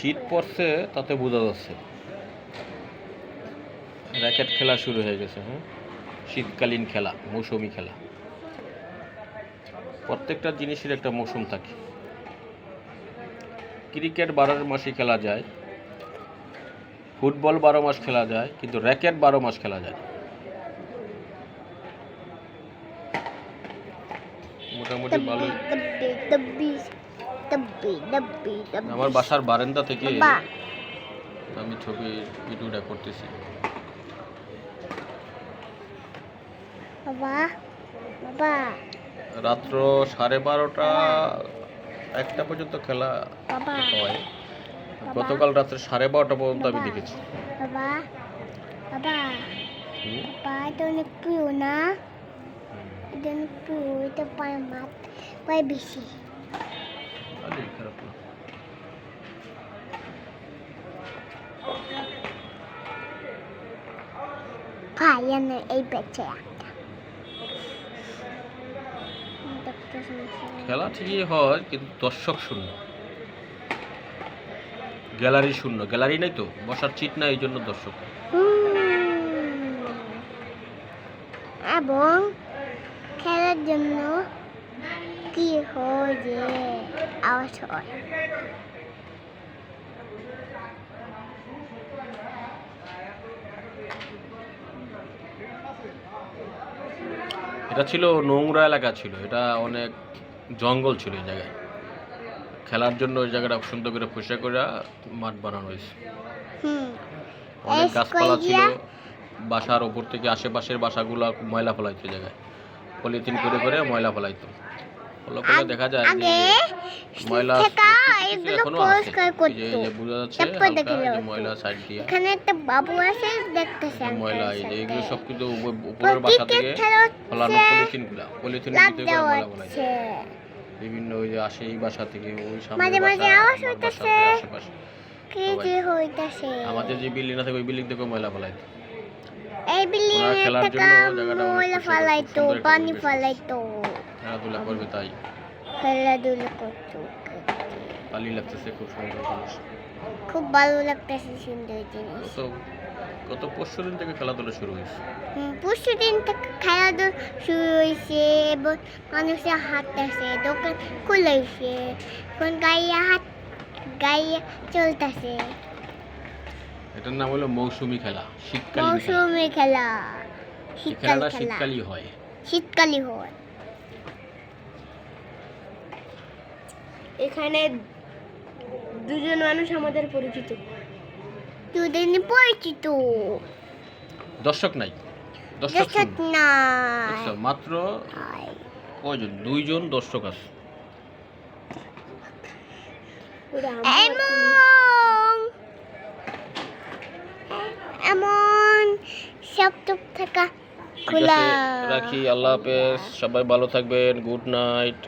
শীত পড়ছে তাতে বোঝা যাচ্ছে। র্যাকেট খেলা শুরু হয়ে গেছে হ্যাঁ শীতকালীন খেলা মৌসুমি খেলা। প্রত্যেকটা জিনিসের একটা মৌসুম থাকে। ক্রিকেট বারো মাসে খেলা যায় ফুটবল বারো মাস খেলা যায় কিন্তু র্যাকেট বারো মাস খেলা যায় মোটামুটি ভালো আমার বাসার বারান্দা থেকে আমি ছবি ভিডিওটা করতেছি। রাত্র সাড়ে বারোটা একটা পর্যন্ত খেলা হয়। গতকাল রাত্রে সাড়ে বারোটা পর্যন্ত আমি দেখেছি। না? পায় বেশি। খারাপ না। ভাই এই বেচে খেলা ঠিকই হয় কিন্তু দর্শক শূন্য। গ্যালারি শূন্য। গ্যালারি নাই তো বসার চিট নাই এই জন্য দর্শক এবং খেলার জন্য কি হয় যে আওয়াজ হয়। এটা ছিল নোংরা এলাকা ছিল এটা অনেক জঙ্গল ছিল এই জায়গায়। খেলার জন্য ওই জায়গাটা সুন্দর করে পরিষ্কার করে মাঠ বানানো হয়েছে। অনেক গাছপালা ছিল বাসার ওপর থেকে আশেপাশের বাসাগুলো ময়লা ফেলাইতো জায়গায়। পলিথিন করে করে ময়লা ফেলাইতো। ফলো দেখা যায় যে ময়লা এগুলো পরিষ্কার এই যে- বোঝা যাচ্ছে। ময়লা সাইড দিয়ে। এখানে একটা বাবু আছে দেখতেছে ময়লা এই যে এগুলো সব উপরের বাসা থেকে ফলানো পলিথিনগুলা পলিথিন করে ময়লা বিভিন্ন ওই যে আসে এই বাসা থেকে ওই সামনে মাঝে মাঝে আওয়াজ হইতাছে। কি যে হইতাছে। আমাদের যে বিল্ডিং আছে ওই বিল্ডিং থেকে ময়লা ফেলাই এই বিল্ডিং থেকে ময়লা ফালাইতো পানি। ফালাইতো। খেলাধুলা করবে তাই? খেলাধুলা করতো ভালোই লাগতেছে খুব সুন্দর জিনিস। খুব ভালো লাগতেছে সুন্দর জিনিস। গত গত পরশু দিন থেকে খেলাধুলা শুরু হয়েছে? পরশু দিন থেকে খেলাধুলা শুরু হয়েছে এবং মানুষের হাঁটতেছে দোকান খুলেছে এখন গাড়ি হাত গাড়ি চলতেছে। এটার নাম হলো মৌসুমি খেলা শীতকালীন খেলা। মৌসুমি খেলা এই শীতকাল খেলা। শীতকালই হয়। শীতকালই হয়। এখানে দুজন মানুষ আমাদের পরিচিত। দুদিন পরিচিত। দর্শক নাই। দর্শক দর্শক মাত্র কয়জন? দুইজন দর্শক আছে। এমন। থাকা খোলা আছে রাখি আল্লাহ হাফেজ। সবাই ভালো থাকবেন। Good night.